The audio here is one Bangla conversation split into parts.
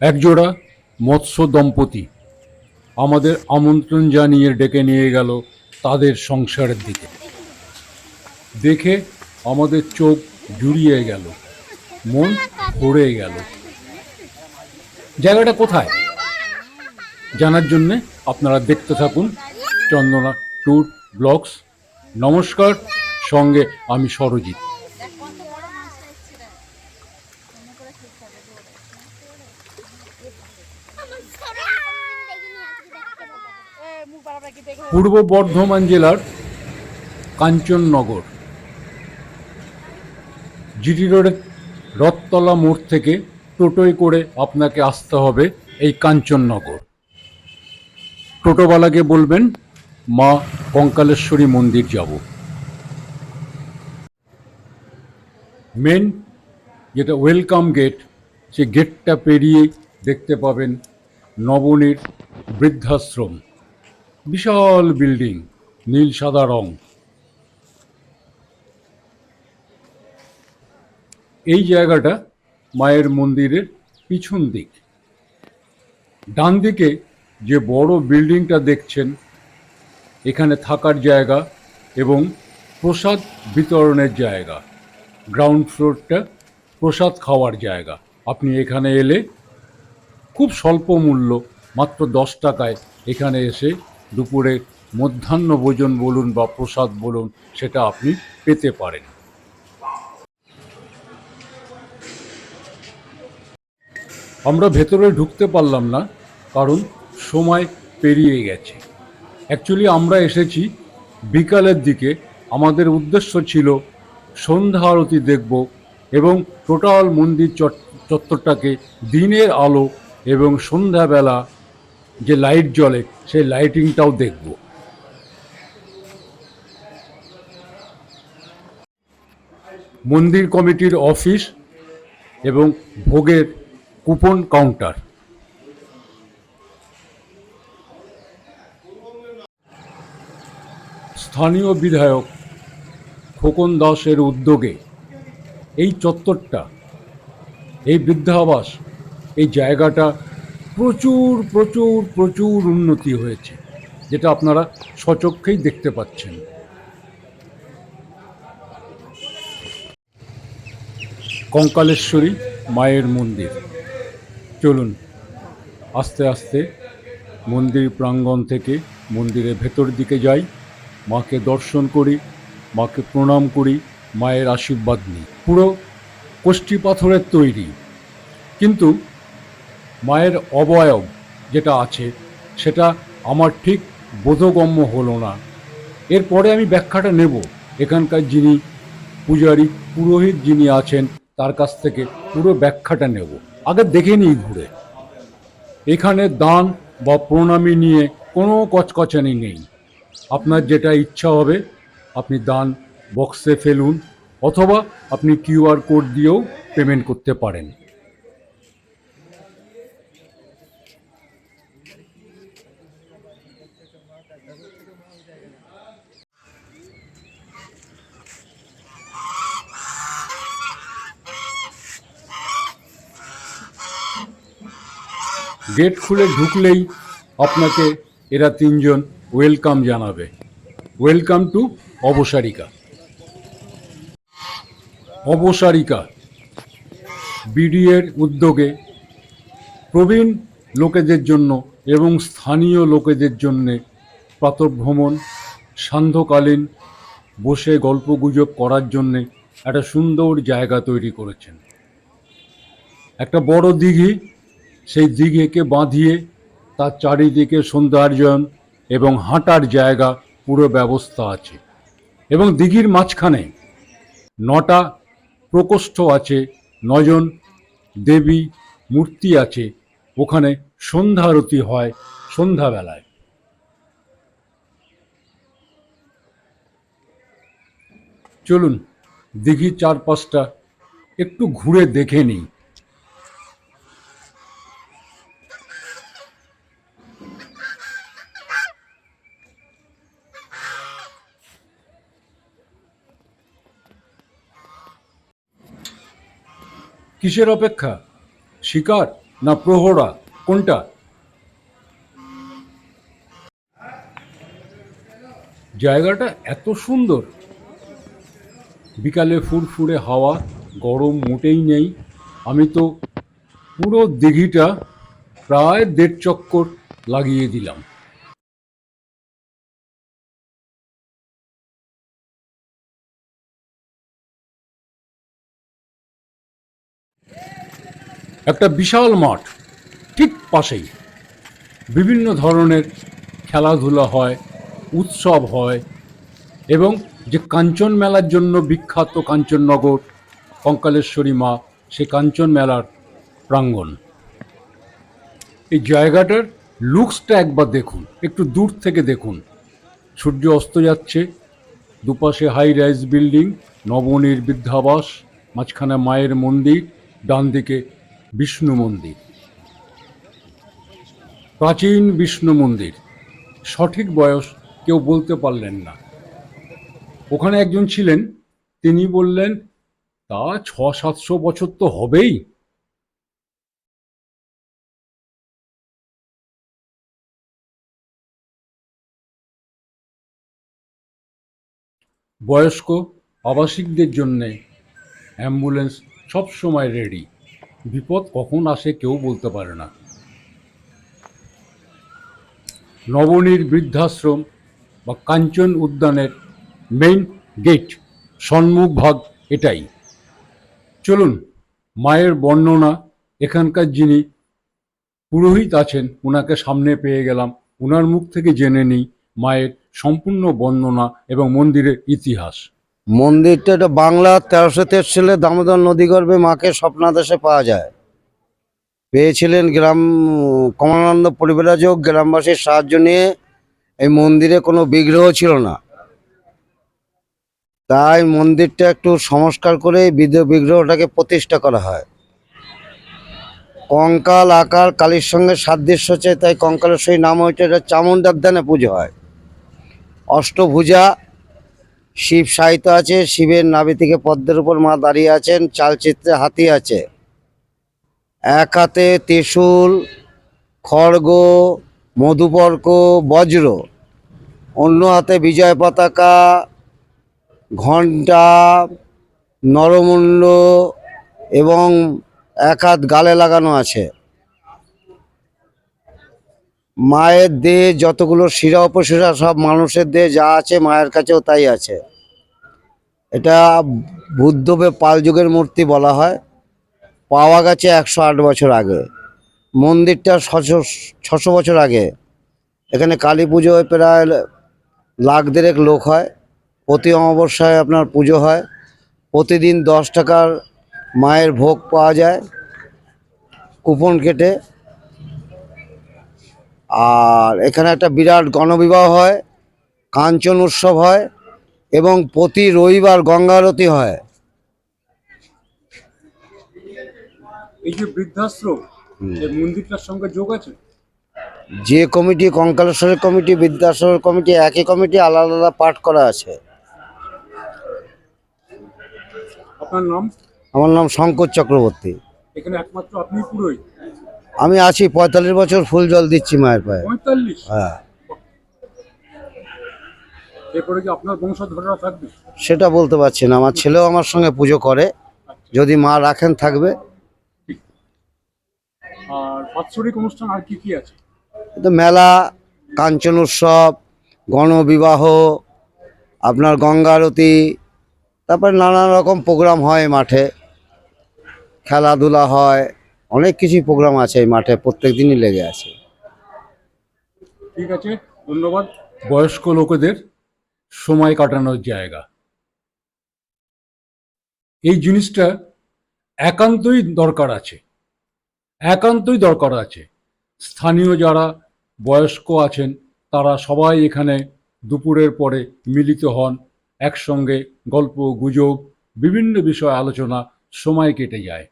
একজোড়া মৎস্য দম্পতি আমাদের আমন্ত্রণ জানিয়ে ডেকে নিয়ে গেল তাদের সংসারের দিকে। দেখে আমাদের চোখ জুড়িয়ে গেল, মন ভরে গেল। জায়গাটা কোথায়? জানার জন্যে আপনারা দেখতে থাকুন চন্দনা ট্যুর ব্লগস। নমস্কার, সঙ্গে আমি সরজিৎ। পূর্ব বর্ধমান জেলার কাঞ্চননগর। জিটি রোডের রথতলা মোড় থেকে টোটোয় করে আপনাকে আসতে হবে এই কাঞ্চননগর। টোটোওয়ালাকে বলবেন, মা কঙ্কালেশ্বরী মন্দির যাব। মেন যেটা ওয়েলকাম গেট সে গেটটা পেরিয়ে দেখতে পাবেন নবনীর বৃদ্ধাশ্রম। বিশাল বিল্ডিং, নীল, সাদা রং। এই জায়গাটা মায়ের মন্দিরের পিছন দিক। ডান দিকে যে বড় বিল্ডিংটা দেখছেন, এখানে থাকার জায়গা এবং প্রসাদ বিতরণের জায়গা। গ্রাউন্ড ফ্লোরটা প্রসাদ খাওয়ার জায়গা। আপনি এখানে এলে খুব স্বল্প মূল্য, মাত্র দশ টাকায় এখানে এসে দুপুরে মধ্যাহ্ন ভোজন বলুন বা প্রসাদ বলুন, সেটা আপনি পেতে পারেন। আমরা ভেতরে ঢুকতে পারলাম না, কারণ সময় পেরিয়ে গেছে। অ্যাকচুয়ালি আমরা এসেছি বিকালের দিকে। আমাদের উদ্দেশ্য ছিল সন্ধ্যা আরতি দেখব এবং টোটাল মন্দির চত্বরটাকে দিনের আলো এবং সন্ধ্যাবেলা যে লাইট জ্বলে, সেই লাইটিংটাও দেখব। মন্দির কমিটির অফিস এবং ভোগের কুপন কাউন্টার। স্থানীয় বিধায়ক খোকন দাসের উদ্যোগে এই চত্বরটা, এই বৃদ্ধাবাস, এই জায়গাটা প্রচুর প্রচুর প্রচুর উন্নতি হয়েছে, যেটা আপনারা সচক্ষেই দেখতে পাচ্ছেন। কঙ্কালেশ্বরী মায়ের মন্দির। চলুন, আস্তে আস্তে মন্দির প্রাঙ্গণ থেকে মন্দিরের ভেতর দিকে যাই। মাকে দর্শন করি, মাকে প্রণাম করি, মায়ের আশীর্বাদ নিই। পুরো কোষ্ঠী পাথরের তৈরি। কিন্তু মায়ের অবয়ব যেটা আছে, সেটা আমার ঠিক বোধগম্য হলো না। এরপরে আমি ব্যাখ্যাটা নেব। এখানকার যিনি পূজারী, পুরোহিত যিনি আছেন, তার কাছ থেকে পুরো ব্যাখ্যাটা নেব। আগে দেখে নিই ঘুরে। এখানে দান বা প্রণামী নিয়ে কোনো কচকচানি নেই। আপনার যেটা ইচ্ছা হবে, আপনি দান বক্সে ফেলুন, অথবা আপনি কিউআর কোড দিয়েও পেমেন্ট করতে পারেন। গেট খুলে ঢুকলেই আপনাকে এরা তিনজন ওয়েলকাম জানাবে। Welcome to অবসারিকা। অবসারিকা, বিডিএর উদ্যোগে প্রবীণ লোকেদের জন্য এবং স্থানীয় লোকেদের জন্যে প্রাতঃভ্রমণ সান্ধ্যকালীন বসে গল্পগুজব করার জন্যে একটা সুন্দর জায়গা তৈরি করেছেন। একটা বড় দিঘি সেই দিঘিকে বাঁধিয়ে তার চারিদিকে সৌন্দর্যায়ন এবং হাঁটার জায়গা পুরো ব্যবস্থা আছে। এবং দিঘির মাঝখানে নটা প্রকোষ্ঠ আছে নজন দেবী মূর্তি আছে। ওখানে সন্ধ্যা আরতি হয় সন্ধ্যাবেলায়। চলুন, দিঘির চারপাশটা একটু ঘুরে দেখে নিই। কিসের অপেক্ষা? শিকার না প্রহরা? কোনটা? জায়গাটা এত সুন্দর। বিকালে ফুরফুরে হাওয়া, গরম মোটেই নেই। আমি তো পুরো দিঘিটা প্রায় দেড় চক্কর লাগিয়ে দিলাম। একটা বিশাল মাঠ, ঠিক পাশেই। বিভিন্ন ধরনের খেলাধুলা হয়, উৎসব হয় এবং যে কাঞ্চন মেলার জন্য বিখ্যাত কাঞ্চননগর কঙ্কালেশ্বরী মা, সে কাঞ্চন মেলার প্রাঙ্গণ। এই জায়গাটার লুকসটা একবার দেখুন, একটু দূর থেকে দেখুন। সূর্য অস্ত যাচ্ছে, দুপাশে হাই রাইজ বিল্ডিং নবনীর বৃদ্ধাবাস, মাঝখানে মায়ের মন্দির ডান দিকে বিষ্ণু মন্দির। প্রাচীন বিষ্ণু মন্দির। সঠিক বয়স কেউ বলতে পারলেন না। ওখানে একজন ছিলেন, তিনি বললেন, তা ছ সাতশো বছর তো হবেই। বয়স্ক আবাসিকদের জন্যে অ্যাম্বুলেন্স সবসময় রেডি। বিপদ কখন আসে কেউ বলতে পারে না। নবনীর বৃদ্ধাশ্রম বা কাঞ্চন উদ্যানের মেইন গেট সম্মুখ ভাগ এটাই। চলুন, মায়ের বর্ণনা, এখানকার যিনি পুরোহিত আছেন ওনাকে সামনে পেয়ে গেলাম। ওনার মুখ থেকে জেনে নিই মায়ের সম্পূর্ণ বর্ণনা এবং মন্দিরের ইতিহাস। মন্দিরটা এটা বাংলা তেরোশো তেইশ সালে দামোদর নদীগর্ভে মাকে স্বপ্নাদেশে পাওয়া যায়। পেয়েছিলেন গ্রাম, কমলানন্দ পরিবেরাজক গ্রামবাসীর সাহায্য নিয়ে এই মন্দিরে কোনো বিগ্রহ ছিল না। তাই মন্দিরটা একটু সংস্কার করে বিগ্রহটাকে প্রতিষ্ঠা করা হয়। কঙ্কাল, আকার, কালীর সঙ্গে সাদৃশ্য চেয়ে তাই কঙ্কালেশ্বরী নাম হয়েছে এটা চামুন্ডার ধানে পুজো হয়। অষ্টভুজা শিব সাহিত্য আছে, শিবের নাভি থেকে পদ্মের উপর মা দাঁড়িয়ে আছেন, চালচিত্রে হাতি আছে। এক হাতে ত্রিশূল, খড়গ, মধুপর্ক, বজ্র। অন্য হাতে বিজয় পতাকা, ঘণ্টা, নরমুণ্ড এবং এক হাত গালে লাগানো আছে। মায়ের দেহে যতগুলো শিরা উপশিরা সব মানুষের দেহে যা আছে মায়ের কাছেও তাই আছে। এটা বুদ্ধবে পাল যুগের মূর্তি বলা হয়। পাওয়া গেছে একশো আট বছর আগে। মন্দিরটা ছশো ছশো বছর আগে। এখানে কালী পুজোয় প্রায় লাখ দেড়েক লোক হয়। প্রতি অমাবস্যায় আপনার পুজো হয়। প্রতিদিন দশ টাকার মায়ের ভোগ পাওয়া যায়। কুপন কেটে আর এখানে একটা বিরাট গণবিবাহ হয় কাঞ্চন উৎসব হয় এবং প্রতি রবিবার গঙ্গা আরতি হয়। এই যে বৃদ্ধাশ্রম মন্দিরটার সঙ্গে যোগ আছে? যে কমিটি কঙ্কালেশ্বরের কমিটি বিদ্যাসাগর কমিটি একই কমিটি আলাদা আলাদা পাঠ করা আছে। আপনার নাম? আমার নাম শঙ্কর চক্রবর্তী। এখানে একমাত্র আপনি পুরোহিত? আমি আছি পঁয়তাল্লিশ বছর ফুল জল দিচ্ছি মায়ের পায়ে। হ্যাঁ। সেটা বলতে পারছি না। আমার ছেলেও আমার সঙ্গে পুজো করে। যদি মা রাখেন থাকবে। আর অনুষ্ঠান আর কি কি আছে? মেলা কাঞ্চন উৎসব গণবিবাহ আপনার গঙ্গা আরতি তারপরে নানা রকম প্রোগ্রাম হয় মাঠে। খেলাধুলা হয়। অনেক কিছুই প্রোগ্রাম আছে এই মাঠে প্রত্যেক দিনই লেগে আছে। ঠিক আছে ধন্যবাদ। বয়স্ক লোকেদের সময় কাটানোর জায়গা। এই জিনিসটা একান্তই দরকার আছে। একান্তই দরকার আছে। স্থানীয় যারা বয়স্ক আছেন তারা সবাই এখানে দুপুরের পরে মিলিত হন একসঙ্গে গল্প গুজব বিভিন্ন বিষয় আলোচনা সময় কেটে যায়।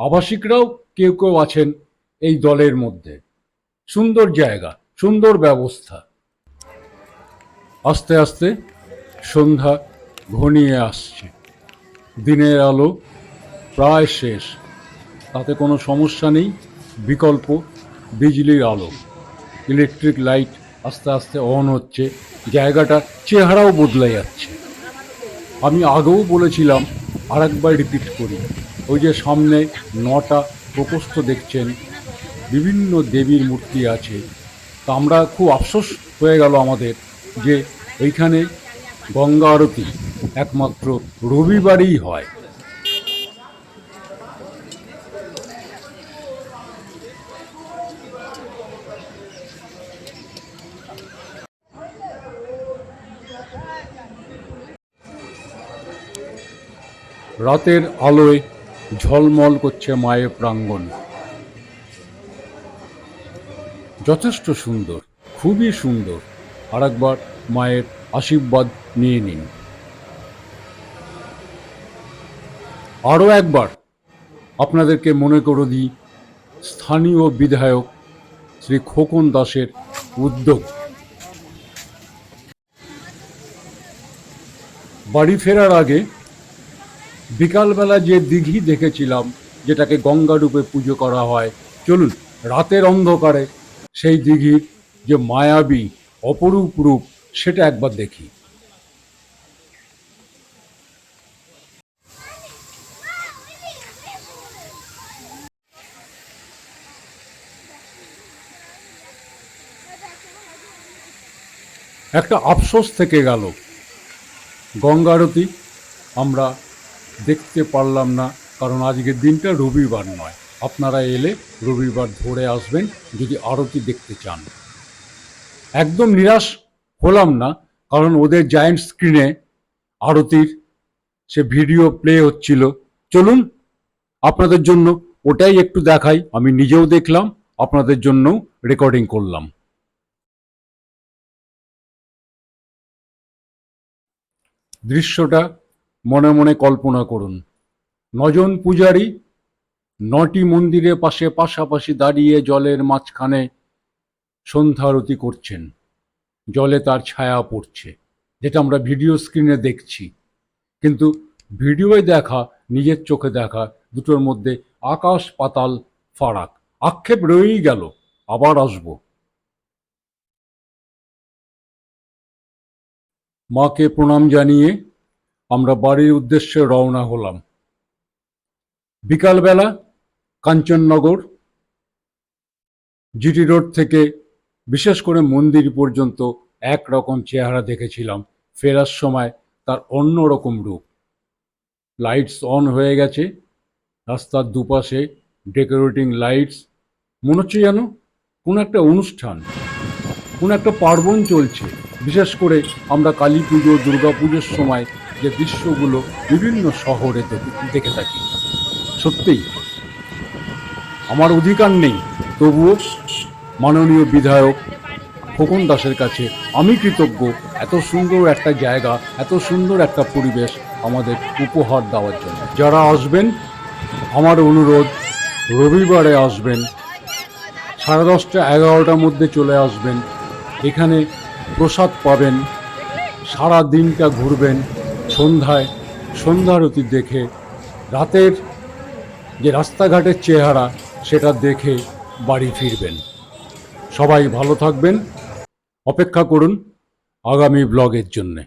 আবাসিকরাও কেউ কেউ আছেন এই দলের মধ্যে। সুন্দর জায়গা, সুন্দর ব্যবস্থা। আস্তে আস্তে সন্ধ্যা ঘনিয়ে আসছে। দিনের আলো প্রায় শেষ। তাতে কোনো সমস্যা নেই, বিকল্প বিজলির আলো। ইলেকট্রিক লাইট আস্তে আস্তে অন হচ্ছে জায়গাটার চেহারাও বদলে যাচ্ছে। আমি আগেও বলেছিলাম, আরেকবার রিপিট করি ওই যে সামনে নটা প্রকোষ্ঠ দেখছেন, বিভিন্ন দেবীর মূর্তি আছে। তা আমরা খুব আফসোস হয়ে গেল আমাদের যে এইখানে গঙ্গা আরতি একমাত্র রবিবারই হয়। রাতের আলোয় ঝলমল করছে মায়ের প্রাঙ্গণ। যথেষ্ট সুন্দর, খুবই সুন্দর। আর একবার মায়ের আশীর্বাদ নিয়ে নিন। আরও একবার আপনাদেরকে মনে করে দিই, স্থানীয় বিধায়ক শ্রী খোকন দাসের উদ্যোগ। বাড়ি ফেরার আগে বিকালবেলা যে দিঘি দেখেছিলাম, যেটাকে গঙ্গা রূপে পুজো করা হয়, চলুন রাতের অন্ধকারে সেই দিঘির যে মায়াবী অপরূপ রূপ, সেটা একবার দেখি। একটা আফসোস থেকে গেল। গঙ্গা আরতি আমরা দেখতে পারলাম না, কারণ আজকের দিনটা রবিবার নয়। আপনারা এলে রবিবার ধরে আসবেন, যদি আরতি দেখতে চান। একদম নিরাশ হলাম না, কারণ ওদের জায়েন্ট স্ক্রিনে আরতির সে ভিডিও প্লে হচ্ছিল। চলুন, আপনাদের জন্য ওটাই একটু দেখাই। আমি নিজেও দেখলাম, আপনাদের জন্য রেকর্ডিং করলাম। দৃশ্যটা মনে মনে কল্পনা করুন। নজন পূজারী নটি মন্দিরের পাশে পাশাপাশি দাঁড়িয়ে জলের মাঝখানে সন্ধ্যা আরতি করছেন। জলে তার ছায়া পড়ছে, যেটা আমরা ভিডিও স্ক্রিনে দেখছি। কিন্তু ভিডিওয় দেখা, নিজের চোখে দেখা, দুটোর মধ্যে আকাশ পাতাল ফারাক। আক্ষেপ রয়েই গেল, আবার আসব। মাকে প্রণাম জানিয়ে আমরা বাড়ির উদ্দেশ্যে রওনা হলাম। বিকালবেলা কাঞ্চননগর, জিটি রোড থেকে বিশেষ করে মন্দির পর্যন্ত এক রকম চেহারা দেখেছিলাম। ফেরার সময় তার অন্য রকম রূপ। লাইটস অন হয়ে গেছে, রাস্তার দুপাশে ডেকোরেটিং লাইটস। মনে হচ্ছে যেন কোনো একটা অনুষ্ঠান, কোনো একটা পার্বণ চলছে। বিশেষ করে আমরা কালী পুজো, দুর্গা পুজোর সময় যে দৃশ্যগুলো বিভিন্ন শহরে দেখে- থাকি। সত্যিই, আমার অধিকার নেই। তবুও মাননীয় বিধায়ক খোকন দাসের কাছে আমি কৃতজ্ঞ, এত সুন্দর একটা জায়গা, এত সুন্দর একটা পরিবেশ আমাদের উপহার দেওয়ার জন্য। যারা আসবেন, আমার অনুরোধ, রবিবারে আসবেন, সাড়ে দশটা, এগারোটার মধ্যে চলে আসবেন। এখানে প্রসাদ পাবেন, সারা দিনটা ঘুরবেন। সন্ধ্যায় সন্ধ্যারতি দেখে, রাতের যে রাস্তাঘাটের চেহারা, সেটা দেখে বাড়ি ফিরবেন। সবাই ভালো থাকবেন। অপেক্ষা করুন আগামী ব্লগের জন্যে।